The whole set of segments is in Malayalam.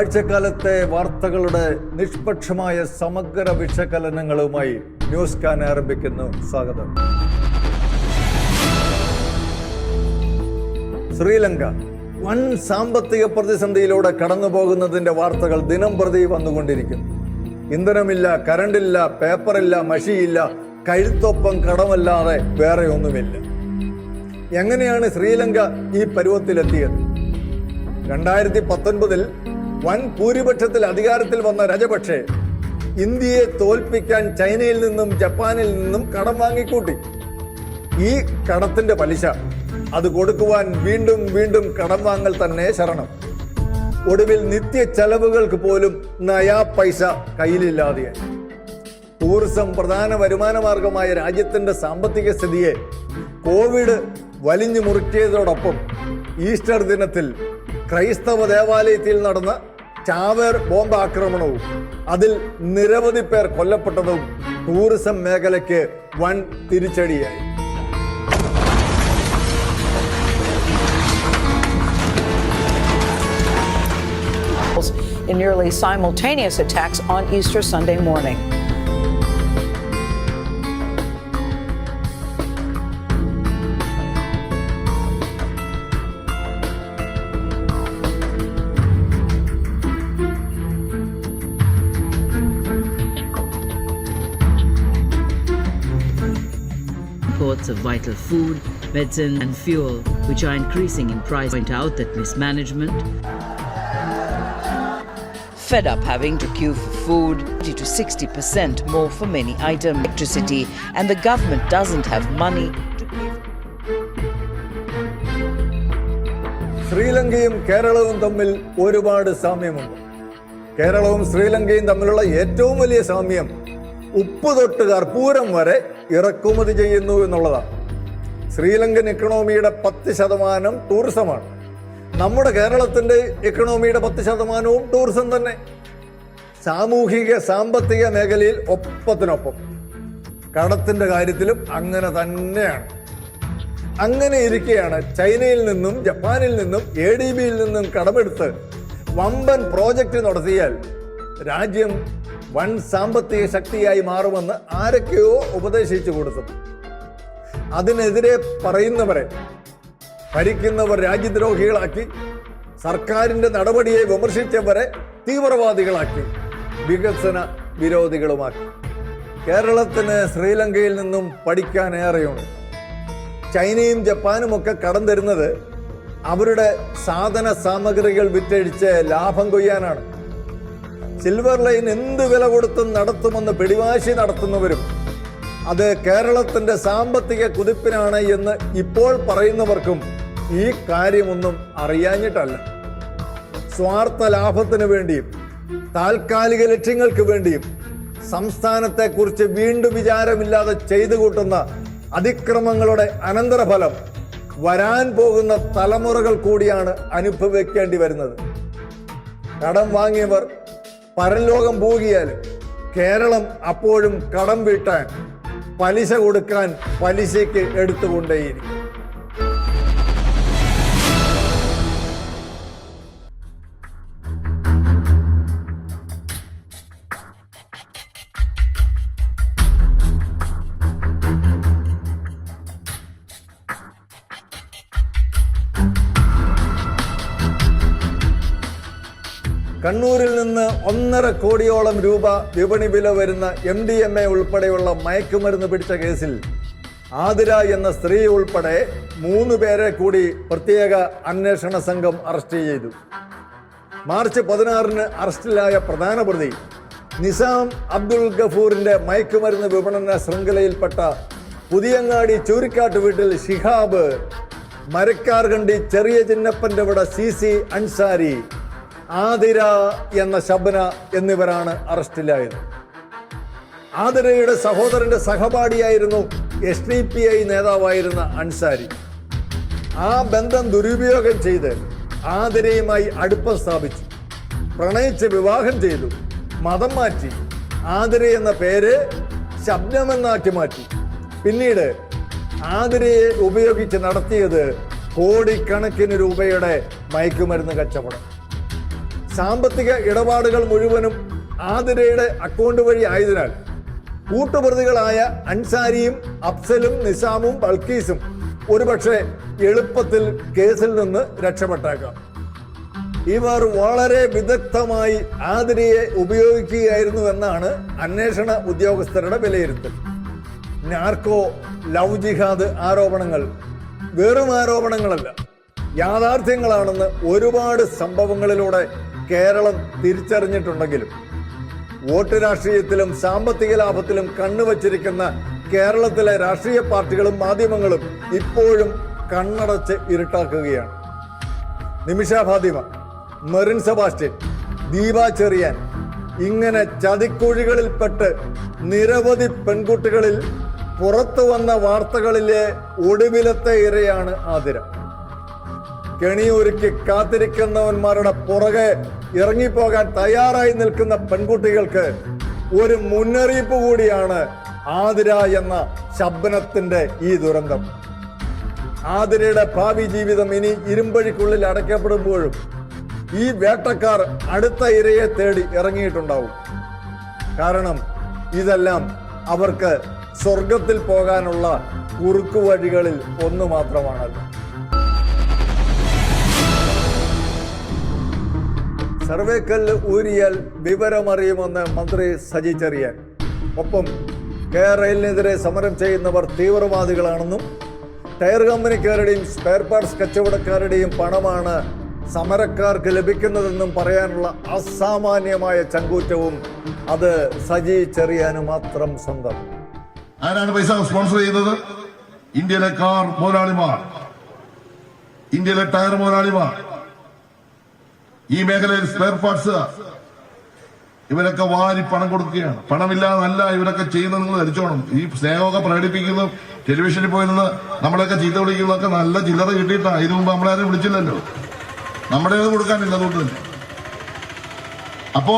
ഒരാഴ്ചക്കാലത്തെ വാർത്തകളുടെ നിഷ്പക്ഷമായ സമഗ്ര വിശകലനങ്ങളുമായി ന്യൂസ് കാൻ ആരംഭിക്കുന്നു. സ്വാഗതം. ശ്രീലങ്ക. വൻ സാമ്പത്തിക പ്രതിസന്ധിയിലൂടെ കടന്നു പോകുന്നതിന്റെ വാർത്തകൾ ദിനം പ്രതി വന്നുകൊണ്ടിരിക്കുന്നു. ഇന്ധനമില്ല കരണ്ടില്ല പേപ്പറില്ല മഷിയില്ല കഴുത്തൊപ്പം കടമല്ലാതെ വേറെ ഒന്നുമില്ല. എങ്ങനെയാണ് ശ്രീലങ്ക ഈ പരുവത്തിലെത്തിയത്? രണ്ടായിരത്തി പത്തൊൻപതിൽ വൻ ഭൂരിപക്ഷത്തിൽ അധികാരത്തിൽ വന്ന രജപക്ഷെ ഇന്ത്യയെ തോൽപ്പിക്കാൻ ചൈനയിൽ നിന്നും ജപ്പാനിൽ നിന്നും കടം വാങ്ങിക്കൂട്ടി. ഈ കടത്തിന്റെ പലിശ അത് കൊടുക്കുവാൻ വീണ്ടും വീണ്ടും കടം വാങ്ങൽ തന്നെ ശരണം. ഒടുവിൽ നിത്യ ചെലവുകൾക്ക് പോലും നയാ പൈസ കയ്യിലില്ലാതെയായി ടൂറിസം പ്രധാന വരുമാന മാർഗമായ രാജ്യത്തിന്റെ സാമ്പത്തിക സ്ഥിതിയെ കോവിഡ് വലിഞ്ഞു മുറുക്കിയതോടൊപ്പം ഈസ്റ്റർ ദിനത്തിൽ ക്രൈസ്തവ ദേവാലയത്തിൽ നടന്ന ചാവേർ ബോംബാക്രമണവും അതിൽ നിരവധി പേർ കൊല്ലപ്പെട്ടതും ടൂറിസം മേഖലയ്ക്ക് വൻ തിരിച്ചടിയായി in nearly simultaneous attacks on Easter Sunday morning. vital food, medicine, and fuel, which are increasing in price, point out that mismanagement, fed up having to queue for food, 50 to 60% more for many items, electricity, and the government doesn't have money to pay. ശ്രീലങ്കയും കേരളവും തമ്മിൽ ഒരുപാട് സാമ്യമുണ്ട് കേരളവും ശ്രീലങ്കയും തമ്മിലുള്ള ഏറ്റവും വലിയ സാമ്യം ഉപ്പ് തൊട്ട് കർപ്പൂരം വരെ ഇറക്കുമതി ചെയ്യുന്നു എന്നുള്ളതാണ്. ശ്രീലങ്കൻ എക്കണോമിയുടെ പത്ത് ശതമാനം ടൂറിസമാണ് നമ്മുടെ കേരളത്തിന്റെ എക്കണോമിയുടെ പത്ത് ശതമാനവും ടൂറിസം തന്നെ. സാമൂഹിക സാമ്പത്തിക മേഖലയിൽ ഒപ്പത്തിനൊപ്പം. കടത്തിന്റെ കാര്യത്തിലും അങ്ങനെ തന്നെയാണ്. അങ്ങനെ ഇരിക്കെയാണ് ചൈനയിൽ നിന്നും ജപ്പാനിൽ നിന്നും എ ഡി ബിയിൽ നിന്നും കടമെടുത്ത് വമ്പൻ പ്രോജക്റ്റ് നടത്തിയാൽ രാജ്യം വൻ സാമ്പത്തിക ശക്തിയായി മാറുമെന്ന് ആരൊക്കെയോ ഉപദേശിച്ചു കൊടുത്തു. അതിനെതിരെ പറയുന്നവരെ ഭരിക്കുന്നവർ രാജ്യദ്രോഹികളാക്കി സർക്കാരിന്റെ നടപടിയെ വിമർശിച്ചവരെ തീവ്രവാദികളാക്കി വികസന വിരോധികളുമാക്കി. കേരളത്തിന് ശ്രീലങ്കയിൽ നിന്നും പഠിക്കാൻ ഏറെയുണ്ട്. ചൈനയും ജപ്പാനും ഒക്കെ കടം തരുന്നത് അവരുടെ സാധന സാമഗ്രികൾ വിറ്റഴിച്ച് ലാഭം കൊയ്യാനാണ്. സിൽവർ ലൈൻ എന്ത് വില കൊടുത്തും നടത്തുമെന്ന് പിടിവാശി നടത്തുന്നവരും അത് കേരളത്തിന്റെ സാമ്പത്തിക കുതിപ്പിനാണ് എന്ന് ഇപ്പോൾ പറയുന്നവർക്കും ഈ കാര്യമൊന്നും അറിയാഞ്ഞിട്ടല്ല. സ്വാർത്ഥ ലാഭത്തിന് വേണ്ടിയും താൽക്കാലിക ലക്ഷ്യങ്ങൾക്ക് വേണ്ടിയും സംസ്ഥാനത്തെക്കുറിച്ച് വീണ്ടും വിചാരമില്ലാതെ ചെയ്തു കൂട്ടുന്ന അതിക്രമങ്ങളുടെ അനന്തരഫലം വരാൻ പോകുന്ന തലമുറകൾ കൂടിയാണ് അനുഭവിക്കേണ്ടി വരുന്നത്. കടം വാങ്ങിയവർ പരലോകം പോകിയാലും കേരളം അപ്പോഴും കടം വീട്ടാൻ പലിശ കൊടുക്കാൻ പലിശയ്ക്ക് എടുത്തുകൊണ്ടേയിരിക്കും. കണ്ണൂരിൽ നിന്ന് ഒന്നര കോടിയോളം രൂപ വിപണി വില വരുന്ന എം ഡി എം എ ഉൾപ്പെടെയുള്ള മയക്കുമരുന്ന് പിടിച്ച കേസിൽ ആതിര എന്ന സ്ത്രീ ഉൾപ്പെടെ മൂന്ന് പേരെ കൂടി പ്രത്യേക അന്വേഷണ സംഘം അറസ്റ്റ് ചെയ്തു. മാർച്ച് പതിനാറിന് അറസ്റ്റിലായ പ്രധാന പ്രതി നിസാം അബ്ദുൾ ഗഫൂറിന്റെ മയക്കുമരുന്ന് വിപണന ശൃംഖലയിൽപ്പെട്ട പുതിയങ്ങാടി ചൂരിക്കാട്ട് വീട്ടിൽ ഷിഹാബ് മരക്കാർകണ്ടി ചെറിയ ചിന്നപ്പന്റെ വിട സി സി അൻസാരി ആതിര എന്ന ശബന എന്നിവരാണ് അറസ്റ്റിലായത്. ആതിരയുടെ സഹോദരന്റെ സഹപാഠിയായിരുന്നു എസ് ഡി പി ഐ നേതാവായിരുന്ന അൻസാരി. ആ ബന്ധം ദുരുപയോഗം ചെയ്ത് ആതിരയുമായി അടുപ്പം സ്ഥാപിച്ചു. പ്രണയിച്ച് വിവാഹം ചെയ്തു. മതം മാറ്റി. ആതിര എന്ന പേര് ശബ്ദമെന്നാക്കി മാറ്റി. പിന്നീട് ആതിരയെ ഉപയോഗിച്ച് നടത്തിയത് കോടിക്കണക്കിന് രൂപയുടെ മയക്കുമരുന്ന് കച്ചവടം. സാമ്പത്തിക ഇടപാടുകൾ മുഴുവനും ആതിരയുടെ അക്കൗണ്ട് വഴി ആയതിനാൽ കൂട്ടുപ്രതികളായ അൻസാരിയും അഫ്സലും നിസാമും ബൾക്കീസും ഒരുപക്ഷെ എളുപ്പത്തിൽ കേസിൽ നിന്ന് രക്ഷപ്പെട്ടേക്കാം. ഇവർ വളരെ വിദഗ്ധമായി ആതിരയെ ഉപയോഗിക്കുകയായിരുന്നു എന്നാണ് അന്വേഷണ ഉദ്യോഗസ്ഥരുടെ വിലയിരുത്തൽ. നാർക്കോ ലവ് ജിഹാദ് ആരോപണങ്ങൾ വെറും ആരോപണങ്ങളല്ല യാഥാർത്ഥ്യങ്ങളാണെന്ന് ഒരുപാട് സംഭവങ്ങളിലൂടെ കേരളം തിരിച്ചറിഞ്ഞിട്ടുണ്ടെങ്കിലും വോട്ട് രാഷ്ട്രീയത്തിലും സാമ്പത്തിക ലാഭത്തിലും കണ്ണുവച്ചിരിക്കുന്ന കേരളത്തിലെ രാഷ്ട്രീയ പാർട്ടികളും മാധ്യമങ്ങളും ഇപ്പോഴും കണ്ണടച്ച് ഇരുട്ടാക്കുകയാണ്. നിമിഷ ഫാതിമ മെറിൻ സെബാസ്റ്റ്യൻ ദീപ ചെറിയാൻ ഇങ്ങനെ ചതിക്കുഴികളിൽപ്പെട്ട് നിരവധി പെൺകുട്ടികളിൽ പുറത്തു വന്ന വാർത്തകളിലെ ഒടുവിലത്തെ ഇരയാണ് ആതിര. കെണിയൊരുക്കി കാത്തിരിക്കുന്നവന്മാരുടെ പുറകെ ഇറങ്ങിപ്പോകാൻ തയ്യാറായി നിൽക്കുന്ന പെൺകുട്ടികൾക്ക് ഒരു മുന്നറിയിപ്പ് കൂടിയാണ് ആതിര എന്ന ശബ്ദത്തിന്റെ ഈ ദുരന്തം. ആതിരയുടെ ഭാവി ജീവിതം ഇനി ഇരുമ്പഴിക്കുള്ളിൽ അടയ്ക്കപ്പെടുമ്പോഴും ഈ വേട്ടക്കാർ അടുത്ത ഇരയെ തേടി ഇറങ്ങിയിട്ടുണ്ടാവും. കാരണം ഇതെല്ലാം അവർക്ക് സ്വർഗത്തിൽ പോകാനുള്ള കുറുക്കു വഴികളിൽ ഒന്ന് മാത്രമാണല്ലോ. സർവേക്കല്ല് ഊരിയാൽ വിവരമറിയുമെന്ന് മന്ത്രി സജി ചെറിയാൻ. ഒപ്പം കെ റെയിലിനെതിരെ സമരം ചെയ്യുന്നവർ തീവ്രവാദികളാണെന്നും ടയർ കമ്പനിക്കാരുടെയും സ്പെയർ പാർട്സ് കച്ചവടക്കാരുടെയും പണമാണ് സമരക്കാർക്ക് ലഭിക്കുന്നതെന്നും പറയാനുള്ള അസാമാന്യമായ ചങ്കൂറ്റവും അത് സജി ചെറിയാന് മാത്രം സ്വന്തം. ആരാണ് പൈസ സ്പോൺസർ ചെയ്യുന്നത്? ഇന്ത്യയിലെ കാർ മുതലാളിമാർ ഇന്ത്യയിലെ ടയർ മുതലാളിമാർ ഈ മേഖലയിൽ സ്പെയർ പാർട്സ് ഇവരൊക്കെ വാരി പണം കൊടുക്കുകയാണ്. പണമില്ലാതല്ല ഇവരൊക്കെ ചെയ്യുന്നത് നിങ്ങൾ ധരിച്ചോണം. ഈ സ്നേഹമൊക്കെ പ്രകടിപ്പിക്കുന്നു ടെലിവിഷനിൽ പോയി നിന്ന് നമ്മളെയൊക്കെ ചീത്ത വിളിക്കുന്നതൊക്കെ നല്ല ചില്ലറ കിട്ടിയിട്ടാണ് ഇതിനു മുമ്പ് നമ്മളാരും വിളിച്ചില്ലല്ലോ. നമ്മുടേത് കൊടുക്കാനില്ല അതുകൊണ്ട് തന്നെ. അപ്പോ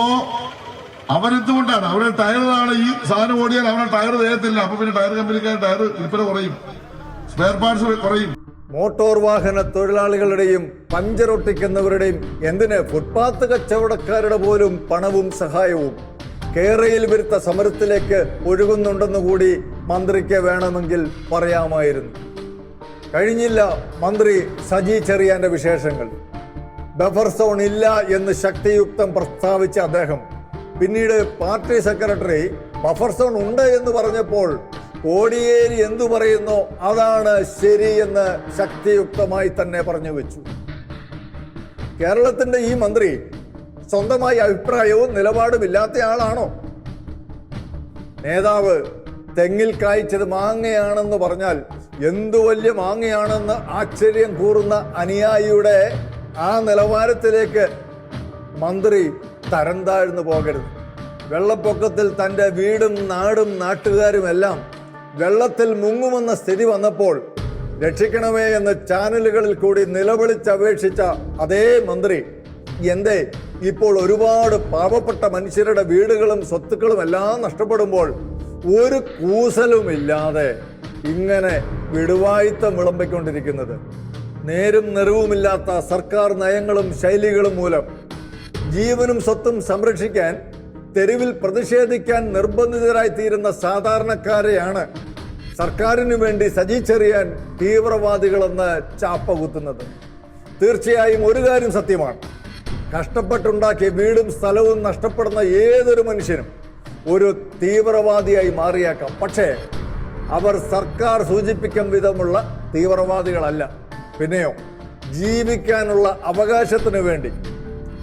അവരെന്തുകൊണ്ടാണ്? അവരുടെ ടയറാണ് ഈ സാധനം ഓടിയാൽ അവരുടെ ടയർ തേയത്തില്ല അപ്പൊ പിന്നെ ടയർ കമ്പനിക്കാർ ടയർ വിൽപ്പന കുറയും. സ്പെയർ പാർട്സ് കുറയും. മോട്ടോർ വാഹന തൊഴിലാളികളുടെയും പഞ്ചർ ഒട്ടിക്കുന്നവരുടെയും എന്തിന് ഫുട്പാത്ത് കച്ചവടക്കാരുടെ പോലും പണവും സഹായവും? കേരയിൽ വരുത്ത സമരത്തിലേക്ക് ഒഴുകുന്നുണ്ടെന്ന് കൂടി മന്ത്രിക്ക് വേണമെങ്കിൽ പറയാമായിരുന്നു. കഴിഞ്ഞില്ല മന്ത്രി സജി ചെറിയാന്റെ വിശേഷങ്ങൾ. ബഫർ സോൺ ഇല്ല എന്ന് ശക്തിയുക്തം പ്രസ്താവിച്ച അദ്ദേഹം. പിന്നീട് പാർട്ടി സെക്രട്ടറി ബഫർ സോൺ ഉണ്ട് എന്ന് പറഞ്ഞപ്പോൾ കോടിയേരി എന്തു പറയുന്നോ? അതാണ് ശരി എന്ന് ശക്തിയുക്തമായി തന്നെ പറഞ്ഞു വെച്ചു. കേരളത്തിന്റെ ഈ മന്ത്രി സ്വന്തമായി അഭിപ്രായവും നിലപാടും ഇല്ലാത്ത ആളാണോ? നേതാവ് തെങ്ങിൽ കായ്ച്ചത് മാങ്ങയാണെന്ന് പറഞ്ഞാൽ എന്തു വലിയ മാങ്ങയാണെന്ന് ആശ്ചര്യം കൂറുന്ന അനുയായിയുടെ ആ നിലവാരത്തിലേക്ക് മന്ത്രി തരം താഴ്ന്നു പോകരുത്. വെള്ളപ്പൊക്കത്തിൽ തന്റെ വീടും നാടും നാട്ടുകാരും എല്ലാം വെള്ളത്തിൽ മുങ്ങുമെന്ന സ്ഥിതി വന്നപ്പോൾ രക്ഷിക്കണമേ എന്ന് ചാനലുകളിൽ കൂടി നിലവിളിച്ചപേക്ഷിച്ച അതേ മന്ത്രി എന്തേ ഇപ്പോൾ ഒരുപാട് പാവപ്പെട്ട മനുഷ്യരുടെ വീടുകളും സ്വത്തുക്കളും എല്ലാം നഷ്ടപ്പെടുമ്പോൾ ഒരു കൂസലുമില്ലാതെ ഇങ്ങനെ വിടുവായിത്തം വിളമ്പിക്കൊണ്ടിരിക്കുന്നത്. നേരും നിറവുമില്ലാത്ത സർക്കാർ നയങ്ങളും ശൈലികളും മൂലം ജീവനും സ്വത്തും സംരക്ഷിക്കാൻ തെരുവിൽ പ്രതിഷേധിക്കാൻ നിർബന്ധിതരായി തീരുന്ന സാധാരണക്കാരെയാണ് സർക്കാരിനു വേണ്ടി സജി ചെറിയാൻ തീവ്രവാദികളെന്ന് ചാപ്പ കുത്തുന്നത്. തീർച്ചയായും ഒരു കാര്യം സത്യമാണ്. കഷ്ടപ്പെട്ടുണ്ടാക്കിയ വീടും സ്ഥലവും നഷ്ടപ്പെടുന്ന ഏതൊരു മനുഷ്യനും ഒരു തീവ്രവാദിയായി മാറിയേക്കാം. പക്ഷേ അവർ സർക്കാർ സൂചിപ്പിക്കും വിധമുള്ള തീവ്രവാദികളല്ല. പിന്നെയോ ജീവിക്കാനുള്ള അവകാശത്തിന് വേണ്ടി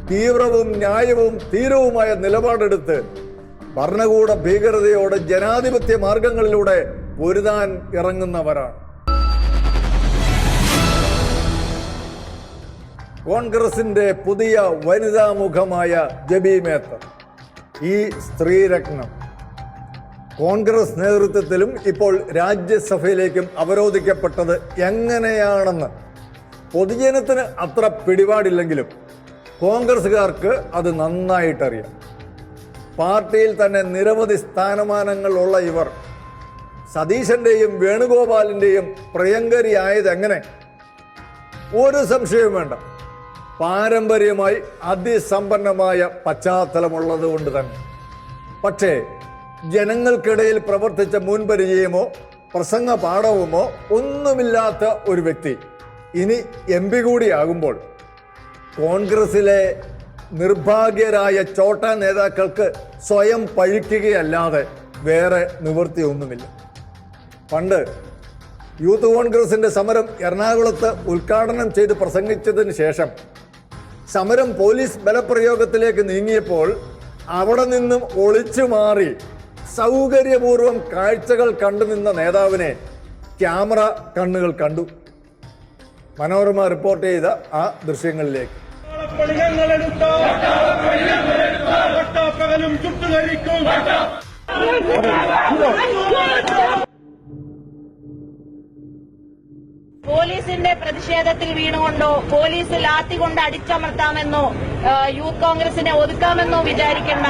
തീവ്രവും ന്യായവും തീരവുമായ നിലപാടെടുത്ത് ഭരണകൂട ഭീകരതയോട് ജനാധിപത്യ മാർഗങ്ങളിലൂടെ പൊരുതാൻ ഇറങ്ങുന്നവരാണ്. കോൺഗ്രസിന്റെ പുതിയ വനിതാ മുഖമായ ജബി മേത്ത ഈ സ്ത്രീരത്നം. കോൺഗ്രസ് നേതൃത്വത്തിലും ഇപ്പോൾ രാജ്യസഭയിലേക്കും അവരോധിക്കപ്പെട്ടത് എങ്ങനെയാണെന്ന് പൊതുജനത്തിന് അത്ര പിടിപാടില്ലെങ്കിലും കോൺഗ്രസ്സുകാർക്ക് അത് നന്നായിട്ടറിയാം. പാർട്ടിയിൽ തന്നെ നിരവധി സ്ഥാനമാനങ്ങളുള്ള ഇവർ സതീശന്റെയും വേണുഗോപാലിന്റെയും പ്രിയങ്കരിയായത് എങ്ങനെ ഒരു സംശയവും വേണ്ട. പാരമ്പര്യമായി അതിസമ്പന്നമായ പശ്ചാത്തലമുള്ളത് കൊണ്ട് തന്നെ. പക്ഷേ ജനങ്ങൾക്കിടയിൽ പ്രവർത്തിച്ച മുൻപരിചയമോ പ്രസംഗ പാഠവുമോ ഒന്നുമില്ലാത്ത ഒരു വ്യക്തി ഇനി എം പി കൂടിയാകുമ്പോൾ കോൺഗ്രസിലെ നിർഭാഗ്യരായ ചോട്ട നേതാക്കൾക്ക് സ്വയം പഴിക്കുകയല്ലാതെ വേറെ നിവൃത്തിയൊന്നുമില്ല പണ്ട് യൂത്ത് കോൺഗ്രസിന്റെ സമരം എറണാകുളത്ത് ഉദ്ഘാടനം ചെയ്ത് പ്രസംഗിച്ചതിന് ശേഷം സമരം പോലീസ് ബലപ്രയോഗത്തിലേക്ക് നീങ്ങിയപ്പോൾ അവിടെ നിന്നും ഒളിച്ചു മാറി സൗകര്യപൂർവം കാഴ്ചകൾ കണ്ടു നിന്ന നേതാവിനെ ക്യാമറ കണ്ണുകൾ കണ്ടു. മനോരമ റിപ്പോർട്ട് ചെയ്ത ആ ദൃശ്യങ്ങളിലേക്ക്. പള്ളികളെടുത്തോ പട്ടാപ്പകലും ചുട്ടുകരിക്കും പോലീസിന്റെ പ്രതിഷേധത്തിൽ വീണുകൊണ്ടോ പോലീസ് ലാത്തി കൊണ്ട് അടിച്ചമർത്താമെന്നോ യൂത്ത് കോൺഗ്രസിനെ ഒതുക്കാമെന്നോ വിചാരിക്കേണ്ട.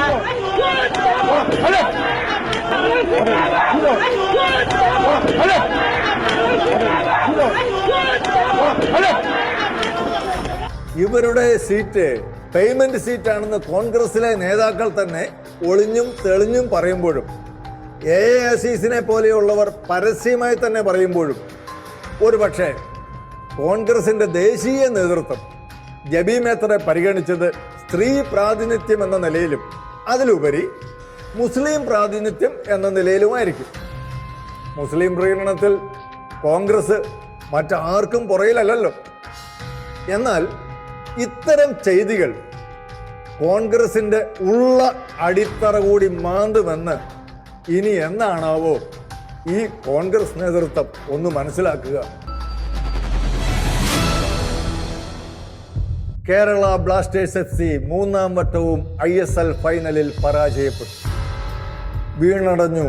ഇവരുടെ സീറ്റ് പേയ്മെന്റ് സീറ്റാണെന്ന് കോൺഗ്രസിലെ നേതാക്കൾ തന്നെ ഒളിഞ്ഞും തെളിഞ്ഞും പറയുമ്പോഴും എ എ അസീസിനെ പോലെയുള്ളവർ പരസ്യമായി തന്നെ പറയുമ്പോഴും ഒരുപക്ഷെ കോൺഗ്രസിന്റെ ദേശീയ നേതൃത്വം ജബി മേത്തറെ പരിഗണിച്ചത് സ്ത്രീ പ്രാതിനിധ്യം എന്ന നിലയിലും അതിലുപരി മുസ്ലിം പ്രാതിനിധ്യം എന്ന നിലയിലുമായിരിക്കും മുസ്ലിം പ്രീണനത്തിൽ കോൺഗ്രസ് മറ്റാർക്കും പുറയിലല്ലല്ലോ എന്നാൽ ഇത്തരം ചെയ്തികൾ കോൺഗ്രസിന്റെ ഉള്ള അടിത്തറ കൂടി മാന്തുമെന്ന് ഇനി എന്നാണാവോ ഈ കോൺഗ്രസ് നേതൃത്വം ഒന്ന് മനസ്സിലാക്കുക. കേരള ബ്ലാസ്റ്റേഴ്സ് എഫ് സി മൂന്നാം വട്ടവും ഐ എസ് എൽ ഫൈനലിൽ പരാജയപ്പെട്ടു. വീണടഞ്ഞു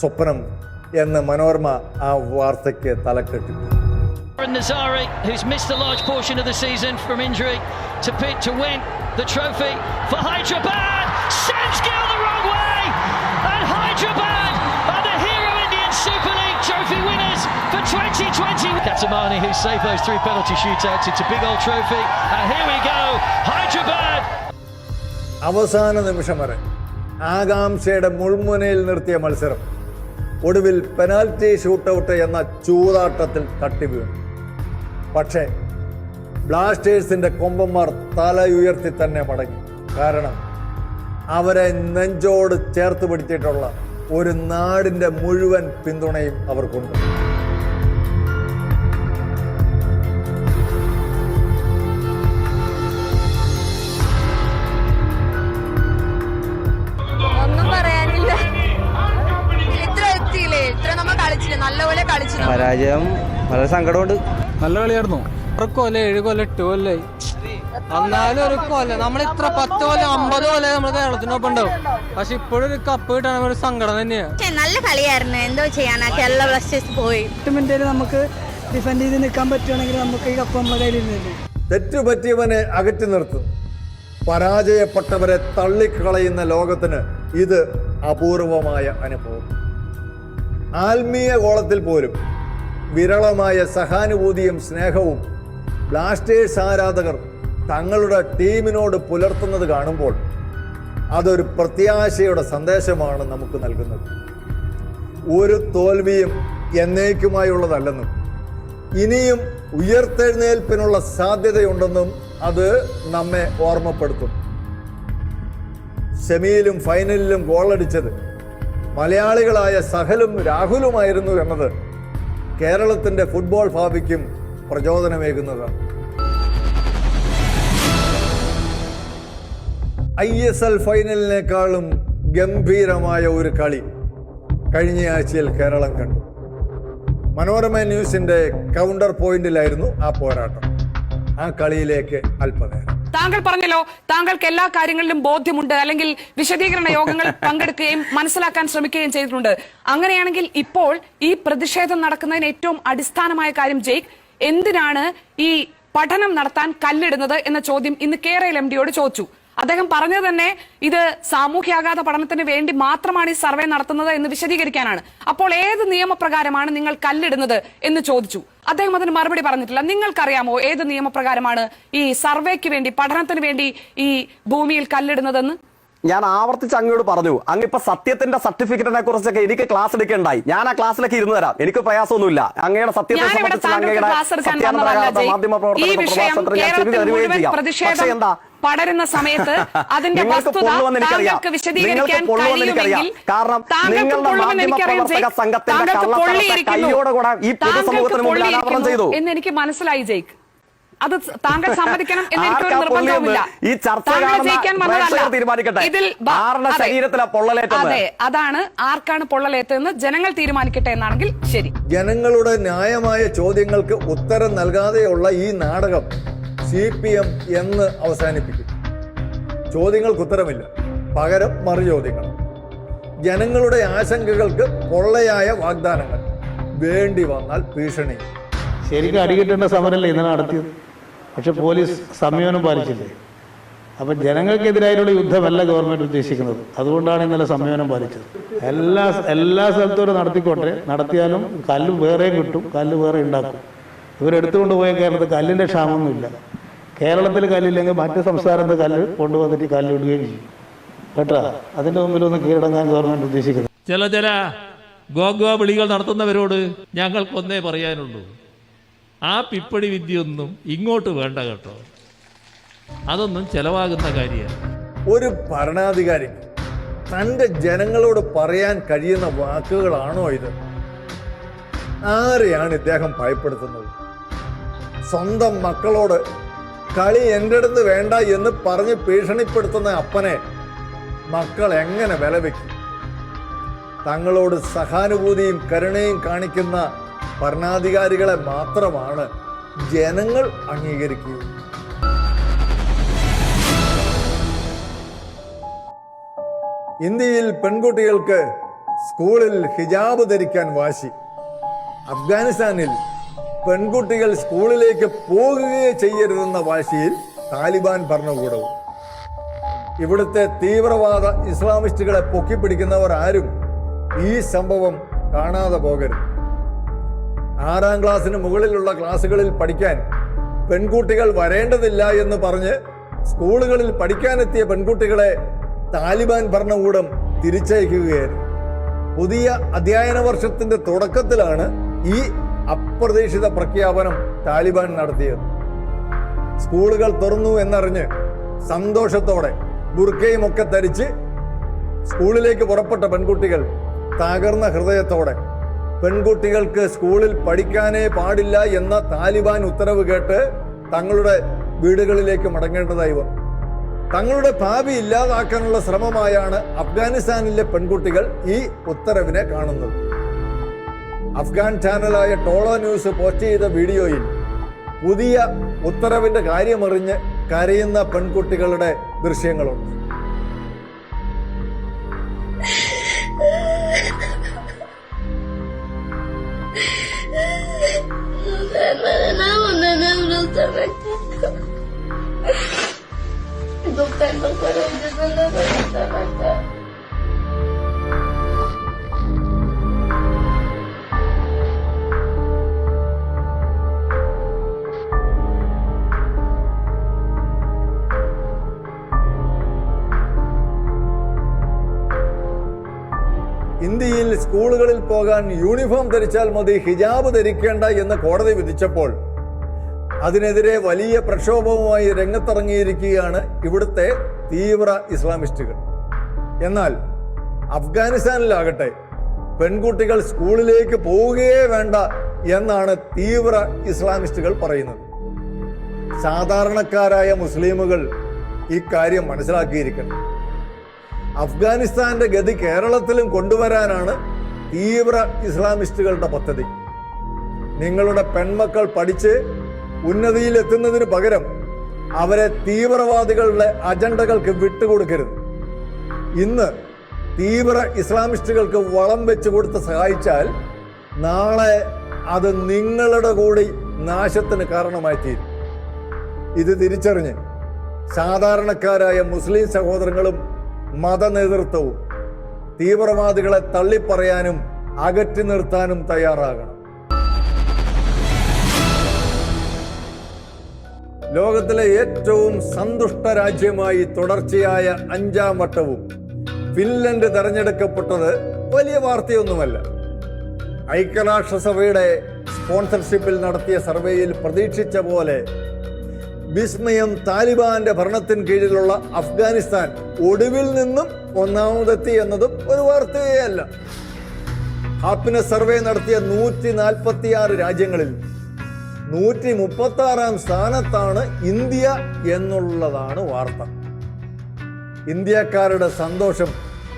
സ്വപ്നം എന്ന് മനോരമ ആ വാർത്തയ്ക്ക് തലക്കെട്ടിട്ടു. Nazari, who's missed a large portion of the season from injury, to pit to win the trophy for Hyderabad. Sends Gill the wrong way, and Hyderabad are the Hero Indian Super League trophy winners for 2020. Katamani, who saved those three penalty shootouts, it's a big old trophy, and here we go, Hyderabad. അവസാന നിമിഷം വരെ ആകാംക്ഷയുടെ മുൾമുനയിൽ നിർത്തിയ മത്സരം ഒടുവിൽ പെനാൽറ്റി ഷൂട്ടൗട്ട് എന്ന ചൂതാട്ടത്തിൽ തട്ടി വീണു പക്ഷേ ബ്ലാസ്റ്റേഴ്സിന്റെ കൊമ്പന്മാർ തല ഉയർത്തി തന്നെ മടങ്ങി. കാരണം അവരെ നെഞ്ചോട് ചേർത്ത് പിടിച്ചിട്ടുള്ള ഒരു നാടിന്റെ മുഴുവൻ പിന്തുണയും അവർക്കുണ്ട്. ഒന്നും പറയാനില്ല. ഇത്ര ഇത്ര നമ്മൾ കളിച്ചില്ല? നല്ലപോലെ കളിച്ചു നമ്മൾ. പരാജയം വളരെ സങ്കടമുണ്ട്. നല്ല കളിയായിരുന്നു. ആറ് കൊല ഏഴ് കൊല്ല എട്ട് കൊല്ലായി എന്നാലും ഒരു കൊല്ല. നമ്മൾ ഇത്ര പത്ത് കൊല്ല അമ്പത് കൊല്ല നമ്മൾ കേരളത്തിനൊപ്പം ഉണ്ടാവും. പക്ഷെ ഇപ്പോഴും ഒരു കപ്പ് കിട്ടാൻ ഒരു സങ്കടം തന്നെയാണ് നല്ല കളിയായിരുന്നു. എന്തോ ചെയ്യാനാ? കേരള ബ്ലാസ്റ്റേഴ്സ് പോയി. എട്ട് മിനിറ്റ് നമുക്ക് ഡിഫെൻഡ് ചെയ്ത് നിൽക്കാൻ പറ്റുവാണെങ്കിൽ നമുക്ക് ഈ കപ്പ് നമ്മളെ തെറ്റു പറ്റിയവനെ അകറ്റി നിർത്തും. പരാജയപ്പെട്ടവരെ തള്ളിക്കളയുന്ന ലോകത്തിന് ഇത് അപൂർവമായ അനുഭവം. ആത്മീയ കോളത്തിൽ പോലും വിരളമായ സഹാനുഭൂതിയും സ്നേഹവും ബ്ലാസ്റ്റേഴ്സ് ആരാധകർ തങ്ങളുടെ ടീമിനോട് പുലർത്തുന്നത് കാണുമ്പോൾ അതൊരു പ്രത്യാശയുടെ സന്ദേശമാണ് നമുക്ക് നൽകുന്നത്. ഒരു തോൽവിയും എന്നേക്കുമായുള്ളതല്ലെന്നും ഇനിയും ഉയർത്തെഴുന്നേൽപ്പിനുള്ള സാധ്യതയുണ്ടെന്നും അത് നമ്മെ ഓർമ്മപ്പെടുത്തും. സെമിയിലും ഫൈനലിലും ഗോളടിച്ചത് മലയാളികളായ സഹലും രാഹുലുമായിരുന്നു എന്നത് കേരളത്തിന്റെ ഫുട്ബോൾ ഭാവിക്കും പ്രചോദനമേകുന്നതാണ് ഐ എസ് എൽ ഫൈനലിനേക്കാളും ഗംഭീരമായ ഒരു കളി കഴിഞ്ഞയാഴ്ചയിൽ കേരളം കണ്ടു. മനോരമ ന്യൂസിന്റെ കൗണ്ടർ പോയിന്റിലായിരുന്നു ആ പോരാട്ടം. ആ കളിയിലേക്ക് അല്പനേരം. താങ്കൾ പറഞ്ഞല്ലോ താങ്കൾക്ക് എല്ലാ കാര്യങ്ങളിലും ബോധ്യമുണ്ട് അല്ലെങ്കിൽ വിശദീകരണ യോഗങ്ങൾ പങ്കെടുക്കുകയും മനസ്സിലാക്കാൻ ശ്രമിക്കുകയും ചെയ്തിട്ടുണ്ട്. അങ്ങനെയാണെങ്കിൽ ഇപ്പോൾ ഈ പ്രതിഷേധം നടക്കുന്നതിന് ഏറ്റവും അടിസ്ഥാനമായ കാര്യം ജയ് എന്തിനാണ് ഈ പഠനം നടത്താൻ കല്ലിടുന്നത് എന്ന ചോദ്യം ഇന്ന് കേരള എം ഡിയോട് ചോദിച്ചു. അദ്ദേഹം പറഞ്ഞത് തന്നെ ഇത് സാമൂഹ്യാഘാത പഠനത്തിന് വേണ്ടി മാത്രമാണ് ഈ സർവേ നടത്തുന്നത് എന്ന് വിശദീകരിക്കാനാണ്. അപ്പോൾ ഏത് നിയമപ്രകാരമാണ് നിങ്ങൾ കല്ലിടുന്നത് എന്ന് ചോദിച്ചു. അദ്ദേഹം അതിന് മറുപടി പറഞ്ഞിട്ടില്ല. നിങ്ങൾക്കറിയാമോ ഏത് നിയമപ്രകാരമാണ് ഈ സർവേക്ക് വേണ്ടി പഠനത്തിന് വേണ്ടി ഈ ഭൂമിയിൽ കല്ലിടുന്നതെന്ന്? ഞാൻ ആവർത്തിച്ച് അങ്ങോട് പറഞ്ഞു. അങ്ങ് ഇപ്പൊ സത്യത്തിന്റെ സർട്ടിഫിക്കറ്റിനെ കുറിച്ചൊക്കെ എനിക്ക് ക്ലാസ് എടുക്കേണ്ടായി. ഞാൻ ആ ക്ലാസ്സിലേക്ക് ഇരുന്ന് തരാം. എനിക്ക് പ്രയാസമൊന്നുമില്ല. അങ്ങയുടെ സത്യത്തെ സംബന്ധിച്ച് അങ്ങയുടെ. മാധ്യമ പ്രഭാഷണത്തിൽ ഞാൻ ചെവി കേരളത്തിൽ തരുകയും ചെയ്യാം പക്ഷേ പ്രതിഷേധം എന്താ? പടരുന്ന സമയത്ത് അതിന്റെ വസ്തുത താങ്കൾക്ക് വിശദീകരിക്കാൻ. കഴിയുമെങ്കിൽ കാരണം നിങ്ങളുടെ എനിക്കറിയാം, സംഘത്തിന്റെ പൊള്ളിയിരിക്കുന്നു. ചെയ്തു. എന്ന് എനിക്ക് മനസ്സിലായി ജയിക്ക് അത് താങ്കൾ സമ്മതിക്കണം എന്ന് എനിക്ക് നിർബന്ധവുമില്ല ഈ ചർച്ച ജയിക്കാൻ വന്നതല്ല. ഇതിൽ. അതെ അതാണ് ആർക്കാണ് പൊള്ളലേറ്റതെന്ന് ജനങ്ങൾ തീരുമാനിക്കട്ടെ എന്നാണെങ്കിൽ ശരി ജനങ്ങളുടെ ന്യായമായ ചോദ്യങ്ങൾക്ക് ഉത്തരം നൽകാതെയുള്ള ഈ നാടകം സി പി എം എന്ന് അവസാനിപ്പിക്കും. ചോദ്യങ്ങൾക്ക് ഉത്തരമില്ല. പകരം മറു ചോദ്യങ്ങൾ. ജനങ്ങളുടെ ആശങ്കകൾക്ക് പൊള്ളയായ വാഗ്ദാനങ്ങൾ. വേണ്ടി വന്നാൽ ഭീഷണി. ശരിക്കും അടികിട്ടേണ്ട സമരമല്ലേ ഇന്ന് നടത്തിയത്? പക്ഷെ പോലീസ് സംയമനം പാലിച്ചില്ലേ? അപ്പം ജനങ്ങൾക്കെതിരായിട്ടുള്ള യുദ്ധമല്ല ഗവൺമെന്റ് ഉദ്ദേശിക്കുന്നത്. അതുകൊണ്ടാണ് ഇന്നലെ സംയമനം പാലിച്ചത്. എല്ലാ എല്ലാ സ്ഥലത്തും നടത്തിക്കോട്ടെ. നടത്തിയാലും കല്ല് വേറെയും കിട്ടും കല്ല് വേറെ ഉണ്ടാക്കും. ഇവരെടുത്തുകൊണ്ട് പോയ കേരളത്തിൽ കല്ലിന്റെ ക്ഷാമമൊന്നുമില്ല. കേരളത്തിൽ കല്ലില്ലെങ്കിൽ മറ്റ് സംസ്ഥാനത്ത് കല്ല് കൊണ്ടുവന്നിട്ട് കല്ലിടുകയും ഇടുകയും ചെയ്യും. കേട്ടോ? അതിന്റെ മുമ്പിൽ മുമ്പിലൊന്നും കീഴടങ്ങാൻ ഗവൺമെന്റ് ഉദ്ദേശിക്കുന്നത് ചില ചില ഗോഗോ വിളികൾ നടത്തുന്നവരോട് ഞങ്ങൾക്കൊന്നേ പറയാനുള്ളൂ. ആ പിപ്പടി വിദ്യയൊന്നും ഇങ്ങോട്ട് വേണ്ട കേട്ടോ. അതൊന്നും ചെലവാകുന്ന കാര്യമാണ് ഒരു ഭരണാധികാരി തന്റെ ജനങ്ങളോട് പറയാൻ കഴിയുന്ന വാക്കുകളാണോ ഇത്? ആരെയാണ് ഇദ്ദേഹം ഭയപ്പെടുത്തുന്നത്? സ്വന്തം മക്കളോട് കളി എന്റെ അടുത്ത് വേണ്ട എന്ന് പറഞ്ഞ് ഭീഷണിപ്പെടുത്തുന്ന അപ്പനെ മക്കൾ എങ്ങനെ വില വയ്ക്കും തങ്ങളോട് സഹാനുഭൂതിയും കരുണയും കാണിക്കുന്ന ഭരണാധികാരികളെ മാത്രമാണ് ജനങ്ങൾ അംഗീകരിക്കുക. ഇന്ത്യയിൽ പെൺകുട്ടികൾക്ക് സ്കൂളിൽ ഹിജാബ് ധരിക്കാൻ വാശി. അഫ്ഗാനിസ്ഥാനിൽ പെൺകുട്ടികൾ സ്കൂളിലേക്ക് പോകുകയേ ചെയ്യരുതെന്ന വാശിയിൽ താലിബാൻ ഭരണകൂടവും. ഇവിടുത്തെ തീവ്രവാദ ഇസ്ലാമിസ്റ്റുകളെ പൊക്കിപ്പിടിക്കുന്നവർ ആരും ഈ സംഭവം കാണാതെ പോകരുത്. ആറാം ക്ലാസ്സിന് മുകളിലുള്ള ക്ലാസ്സുകളിൽ പഠിക്കാൻ പെൺകുട്ടികൾ വരേണ്ടതില്ല എന്ന് പറഞ്ഞ് സ്കൂളുകളിൽ പഠിക്കാനെത്തിയ പെൺകുട്ടികളെ താലിബാൻ ഭരണകൂടം തിരിച്ചയക്കുകയായിരുന്നു. പുതിയ അധ്യയന വർഷത്തിന്റെ തുടക്കത്തിലാണ് ഈ അപ്രതീക്ഷിത പ്രഖ്യാപനം താലിബാൻ നടത്തിയത്. സ്കൂളുകൾ തുറന്നു എന്നറിഞ്ഞ് സന്തോഷത്തോടെ ബുർക്കയും ഒക്കെ ധരിച്ച് സ്കൂളിലേക്ക് പുറപ്പെട്ട പെൺകുട്ടികൾ തകർന്ന ഹൃദയത്തോടെ പെൺകുട്ടികൾക്ക് സ്കൂളിൽ പഠിക്കാനേ പാടില്ല എന്ന താലിബാൻ ഉത്തരവ് കേട്ട് തങ്ങളുടെ വീടുകളിലേക്ക് മടങ്ങേണ്ടതായി വന്നു. തങ്ങളുടെ ഭാവി ഇല്ലാതാക്കാനുള്ള ശ്രമമായാണ് അഫ്ഗാനിസ്ഥാനിലെ പെൺകുട്ടികൾ ഈ ഉത്തരവിനെ കാണുന്നത്. അഫ്ഗാൻ ചാനലായ ടോളോ ന്യൂസ് പോസ്റ്റ് ചെയ്ത വീഡിയോയിൽ പുതിയ ഉത്തരവിന്റെ കാര്യമറിഞ്ഞ് കരയുന്ന പെൺകുട്ടികളുടെ ദൃശ്യങ്ങളുണ്ട്. ഇന്ത്യയിൽ സ്കൂളുകളിൽ പോകാൻ യൂണിഫോം ധരിച്ചാൽ മതി ഹിജാബ് ധരിക്കേണ്ട എന്ന് കോടതി വിധിച്ചപ്പോൾ അതിനെതിരെ വലിയ പ്രക്ഷോഭവുമായി രംഗത്തിറങ്ങിയിരിക്കുകയാണ് ഇവിടുത്തെ തീവ്ര ഇസ്ലാമിസ്റ്റുകൾ. എന്നാൽ അഫ്ഗാനിസ്ഥാനിലാകട്ടെ പെൺകുട്ടികൾ സ്കൂളിലേക്ക് പോവുകയേ വേണ്ട എന്നാണ് തീവ്ര ഇസ്ലാമിസ്റ്റുകൾ പറയുന്നത്. സാധാരണക്കാരായ മുസ്ലിമുകൾ കാര്യം മനസ്സിലാക്കിയിരിക്കണം. അഫ്ഗാനിസ്ഥാന്റെ ഗതി കേരളത്തിലും കൊണ്ടുവരാനാണ് തീവ്ര ഇസ്ലാമിസ്റ്റുകളുടെ പദ്ധതി. നിങ്ങളുടെ പെൺമക്കൾ പഠിച്ച് ഉന്നതിയിൽ എത്തുന്നതിന് പകരം അവരെ തീവ്രവാദികളുടെ അജണ്ടകൾക്ക് വിട്ടുകൊടുക്കരുത്. ഇന്ന് തീവ്ര ഇസ്ലാമിസ്റ്റുകൾക്ക് വളം വെച്ച് കൊടുത്ത് സഹായിച്ചാൽ നാളെ അത് നിങ്ങളുടെ കൂടി നാശത്തിന് കാരണമായി തീരും ഇത് തിരിച്ചറിഞ്ഞ് സാധാരണക്കാരായ മുസ്ലിം സഹോദരങ്ങളും മത നേതൃത്വവും തീവ്രവാദികളെ തള്ളിപ്പറയാനും അകറ്റി നിർത്താനും തയ്യാറാകണം. ലോകത്തിലെ ഏറ്റവും സന്തുഷ്ട രാജ്യമായി തുടർച്ചയായ അഞ്ചാം വട്ടവും ഫിൻലൻഡ് തെരഞ്ഞെടുക്കപ്പെട്ടത് വലിയ വാർത്തയൊന്നുമല്ല. ഐക്യരാഷ്ട്രസഭയുടെ സ്പോൺസർഷിപ്പിൽ നടത്തിയ സർവേയിൽ പ്രതീക്ഷിച്ച പോലെ വിസ്മയം താലിബാന്റെ ഭരണത്തിൻ കീഴിലുള്ള അഫ്ഗാനിസ്ഥാൻ ഒടുവിൽ നിന്നും ഒന്നാമതെത്തി എന്നതും ഒരു വാർത്തയല്ല. ഹാപ്പിനെസ് സർവേ നടത്തിയ നൂറ്റി നാൽപ്പത്തി ആറ് രാജ്യങ്ങളിൽ നൂറ്റി മുപ്പത്തി ആറാം സ്ഥാനത്താണ് ഇന്ത്യ എന്നുള്ളതാണ് വാർത്ത. ഇന്ത്യക്കാരുടെ സന്തോഷം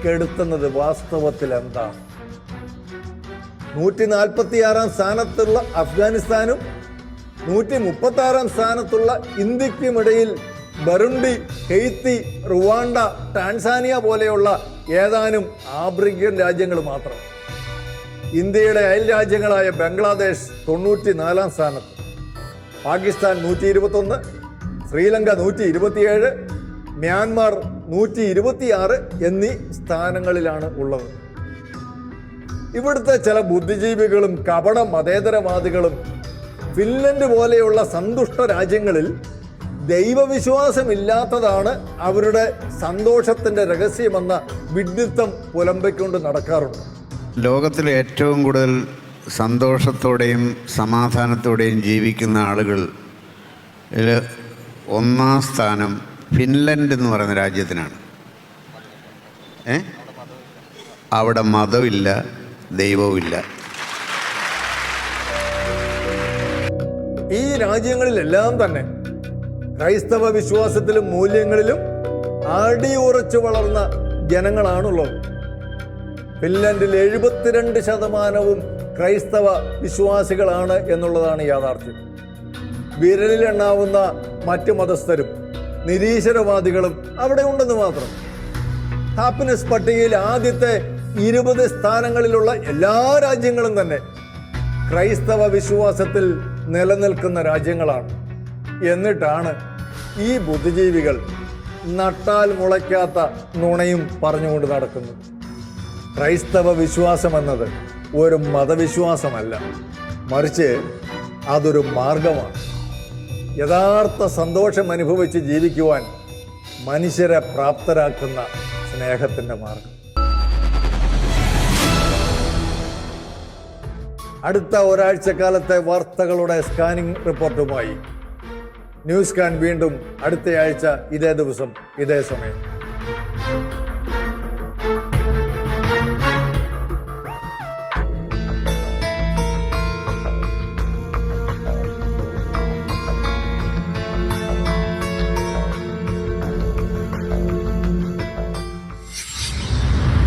കെടുത്തുന്നത് വാസ്തവത്തിൽ എന്താണ് നൂറ്റി നാൽപ്പത്തി ആറാം സ്ഥാനത്തുള്ള അഫ്ഗാനിസ്ഥാനും നൂറ്റി മുപ്പത്തി ആറാം സ്ഥാനത്തുള്ള ഇന്ത്യക്കുമിടയിൽ ബറുണ്ടി ഹെയ്ത്തി റുവാണ്ട ടാൻസാനിയ പോലെയുള്ള ഏതാനും ആഫ്രിക്കൻ രാജ്യങ്ങൾ മാത്രം. ഇന്ത്യയുടെ അയൽ രാജ്യങ്ങളായ ബംഗ്ലാദേശ് തൊണ്ണൂറ്റി നാലാം സ്ഥാനത്ത്. പാകിസ്ഥാൻ നൂറ്റി ഇരുപത്തൊന്ന് ശ്രീലങ്ക നൂറ്റി ഇരുപത്തിയേഴ് മ്യാൻമാർ നൂറ്റി ഇരുപത്തിയാറ് എന്നീ സ്ഥാനങ്ങളിലാണ് ഉള്ളത്. ഇവിടുത്തെ ചില ബുദ്ധിജീവികളും കപട മതേതരവാദികളും ഫിൻലൻഡ് പോലെയുള്ള സന്തുഷ്ട രാജ്യങ്ങളിൽ ദൈവവിശ്വാസമില്ലാത്തതാണ് അവരുടെ സന്തോഷത്തിന്റെ രഹസ്യമെന്ന വിഡിത്തം പുലമ്പിക്കൊണ്ട് നടക്കാറുണ്ട്. ലോകത്തിൽ ഏറ്റവും കൂടുതൽ സന്തോഷത്തോടെയും സമാധാനത്തോടെയും ജീവിക്കുന്ന ആളുകൾ ഒന്നാം സ്ഥാനം ഫിൻലൻഡ് എന്ന് പറയുന്ന രാജ്യത്തിനാണ്. ഏ? അവിടെ മതമില്ല ദൈവവുമില്ല. രാജ്യങ്ങളിലെല്ലാം തന്നെ ക്രൈസ്തവ വിശ്വാസത്തിലും മൂല്യങ്ങളിലും അടിയുറച്ചു വളർന്ന ജനങ്ങളാണുള്ളത്. ഫിൻലൻഡിൽ എഴുപത്തിരണ്ട് ശതമാനവും ക്രൈസ്തവ വിശ്വാസികളാണ് എന്നുള്ളതാണ് യാഥാർത്ഥ്യം. വിരലിലെണ്ണാവുന്ന മറ്റു മതസ്ഥരും നിരീശ്വരവാദികളും അവിടെ ഉണ്ടെന്ന് മാത്രം. ഹാപ്പിനെസ് പട്ടികയിൽ ആദ്യത്തെ ഇരുപത് സ്ഥാനങ്ങളിലുള്ള എല്ലാ രാജ്യങ്ങളും തന്നെ ക്രൈസ്തവ വിശ്വാസത്തിൽ നിലനിൽക്കുന്ന രാജ്യങ്ങളാണ്. എന്നിട്ടാണ് ഈ ബുദ്ധിജീവികൾ നട്ടാൽ മുളയ്ക്കാത്ത നുണയും പറഞ്ഞുകൊണ്ട് നടക്കുന്നത്. ക്രൈസ്തവ വിശ്വാസം എന്നത് ഒരു മതവിശ്വാസമല്ല. മറിച്ച് അതൊരു മാർഗമാണ്. യഥാർത്ഥ സന്തോഷം അനുഭവിച്ച് ജീവിക്കുവാൻ മനുഷ്യരെ പ്രാപ്തരാക്കുന്ന സ്നേഹത്തിന്റെ മാർഗം. അടുത്ത ഒരാഴ്ചക്കാലത്തെ വാർത്തകളുടെ സ്കാനിംഗ് റിപ്പോർട്ടുമായി ന്യൂസ് കാൻ വീണ്ടും അടുത്തയാഴ്ച ഇതേ ദിവസം ഇതേ സമയം.